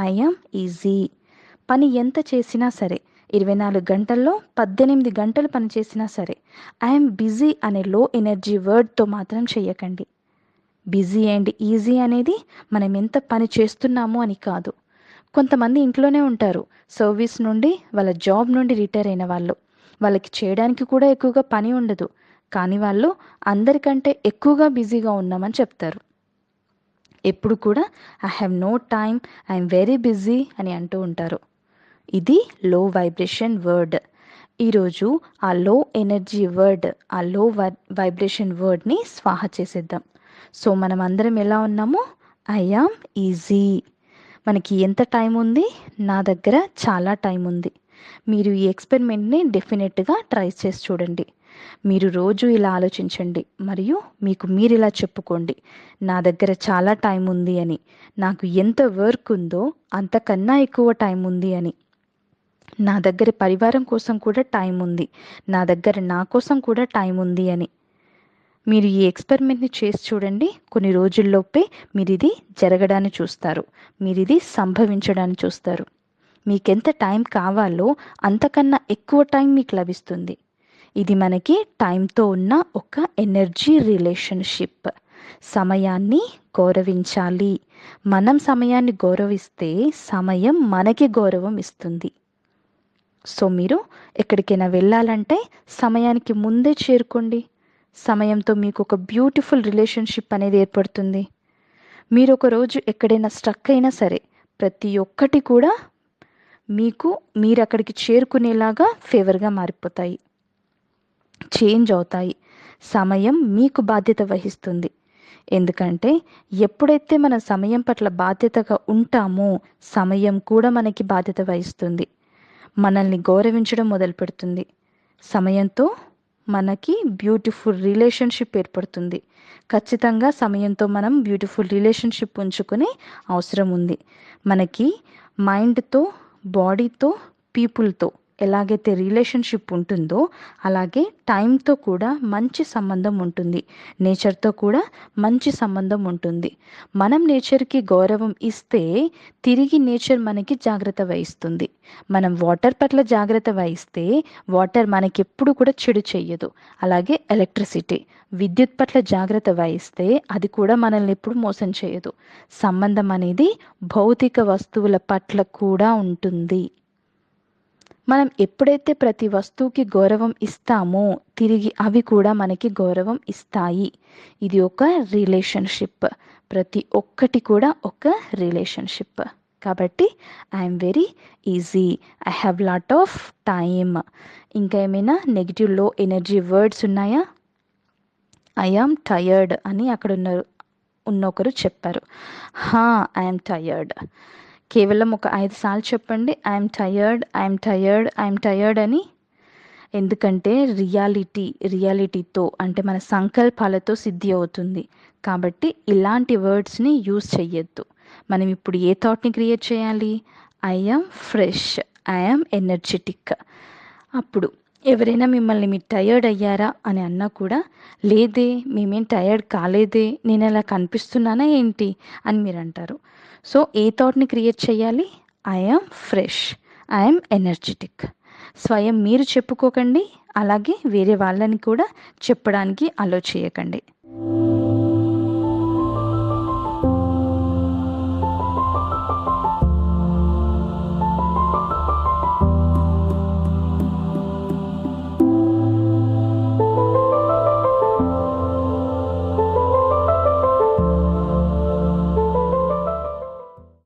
I'm easy పని ఎంత చేసినా సరే ఇరవై నాలుగు గంటల్లో పద్దెనిమిది గంటలు పని చేసినా సరే ఐఎమ్ బిజీ అనే లో ఎనర్జీ వర్డ్తో మాత్రం చేయకండి. బిజీ అండ్ ఈజీ అనేది మనం ఎంత పని చేస్తున్నాము అని కాదు. కొంతమంది ఇంట్లోనే ఉంటారు సర్వీస్ నుండి వాళ్ళ జాబ్ నుండి రిటైర్ అయిన వాళ్ళు. వాళ్ళకి చేయడానికి కూడా ఎక్కువగా పని ఉండదు కానీ వాళ్ళు అందరికంటే ఎక్కువగా బిజీగా ఉన్నామని చెప్తారు. ఎప్పుడు కూడా I have no time I'm very busy అని అంటూ ఉంటారు. ఇది లో వైబ్రేషన్ వర్డ్ ఈరోజు ఆ లో ఎనర్జీ వర్డ్ ఆ లో వై వైబ్రేషన్ వర్డ్ని స్వాహ చేసేద్దాం. సో మనం అందరం ఎలా ఉన్నామో ఐ ఈజీ మనకి ఎంత టైం ఉంది? నా దగ్గర చాలా టైం ఉంది. మీరు ఈ ఎక్స్పెరిమెంట్ని డెఫినెట్గా ట్రై చేసి చూడండి. మీరు రోజు ఇలా ఆలోచించండి మరియు మీకు మీరు ఇలా చెప్పుకోండి నా దగ్గర చాలా టైం ఉంది అని నాకు ఎంత వర్క్ ఉందో అంతకన్నా ఎక్కువ టైం ఉంది అని. నా దగ్గర పరివారం కోసం కూడా టైం ఉంది నా దగ్గర నా కోసం కూడా టైం ఉంది అని. మీరు ఈ ఎక్స్పెరిమెంట్ని చేసి చూడండి కొన్ని రోజుల్లోపే మీరు ఇది జరగడాన్ని చూస్తారు మీరు ఇది సంభవించడాన్ని చూస్తారు. మీకెంత టైం కావాలో అంతకన్నా ఎక్కువ టైం మీకు లభిస్తుంది. ఇది మనకి టైంతో ఉన్న ఒక ఎనర్జీ రిలేషన్షిప్ సమయాన్ని గౌరవించాలి. మనం సమయాన్ని గౌరవిస్తే సమయం మనకి గౌరవం ఇస్తుంది. సో మీరు ఎక్కడికైనా వెళ్ళాలంటే సమయానికి ముందే చేరుకోండి. సమయంతో మీకు ఒక బ్యూటిఫుల్ రిలేషన్షిప్ అనేది ఏర్పడుతుంది. మీరు ఒక రోజు ఎక్కడైనా స్ట్రక్ అయినా సరే ప్రతి ఒక్కటి కూడా మీకు మీరు అక్కడికి చేరుకునేలాగా ఫేవర్గా మారిపోతాయి. చేంజ్ అవుతాయి. సమయం మీకు బాధ్యత వహిస్తుంది. ఎందుకంటే ఎప్పుడైతే మన సమయం పట్ల బాధ్యతగా ఉంటామో సమయం కూడా మనకి బాధ్యత వహిస్తుంది. మనల్ని గౌరవించడం మొదలు పెడుతుంది సమయంతో మనకి బ్యూటిఫుల్ రిలేషన్షిప్ ఏర్పడుతుంది. ఖచ్చితంగా సమయంతో మనం బ్యూటిఫుల్ రిలేషన్షిప్ ఉంచుకునే అవసరం ఉంది. మనకి మైండ్తో బాడీతో పీపుల్తో ఎలాగైతే రిలేషన్షిప్ ఉంటుందో అలాగే టైంతో కూడా మంచి సంబంధం ఉంటుంది. నేచర్తో కూడా మంచి సంబంధం ఉంటుంది. మనం నేచర్కి గౌరవం ఇస్తే తిరిగి నేచర్ మనకి జాగ్రత్త వహిస్తుంది. మనం వాటర్ పట్ల జాగ్రత్త వహిస్తే వాటర్ మనకి ఎప్పుడు కూడా చెడు చెయ్యదు. అలాగే ఎలక్ట్రిసిటీ విద్యుత్ పట్ల జాగ్రత్త వహిస్తే అది కూడా మనల్ని ఎప్పుడు మోసం చేయదు సంబంధం అనేది భౌతిక వస్తువుల పట్ల కూడా ఉంటుంది. మనం ఎప్పుడైతే ప్రతి వస్తువుకి గౌరవం ఇస్తామో తిరిగి అవి కూడా మనకి గౌరవం ఇస్తాయి. ఇది ఒక రిలేషన్షిప్. ప్రతి ఒక్కటి కూడా ఒక రిలేషన్షిప్. కాబట్టి I'm very easy. I have lot of time. ఇంకా ఏమైనా నెగిటివ్లో ఎనర్జీ వర్డ్స్ ఉన్నాయా? ఐ ఆమ్ టయర్డ్ అని అక్కడ ఉన్న ఉన్నొకరు చెప్పారు. హా ఐఎమ్ టయర్డ్ కేవలం ఒక ఐదు సార్లు చెప్పండి. I'm tired I'm tired I'm tired అని. ఎందుకంటే రియాలిటీ రియాలిటీతో అంటే మన సంకల్పాలతో సిద్ధి అవుతుంది. కాబట్టి ఇలాంటి వర్డ్స్ని యూజ్ చెయ్యొద్దు. మనం ఇప్పుడు ఏ థాట్ని క్రియేట్ చేయాలి? I'm fresh I'm energetic. అప్పుడు ఎవరైనా మిమ్మల్ని మీరు టయర్డ్ అయ్యారా అని అన్నా కూడా లేదే మేమేం టయర్డ్ కాలేదే నేను అలా కనిపిస్తున్నానా ఏంటి? అని మీరు అంటారు. సో ఏ థాట్ని క్రియేట్ చేయాలి? ఐఎమ్ ఫ్రెష్ ఐఎమ్ ఎనర్జెటిక్ స్వయం మీరు చెప్పుకోకండి అలాగే వేరే వాళ్ళని కూడా చెప్పడానికి అలో చేయకండి.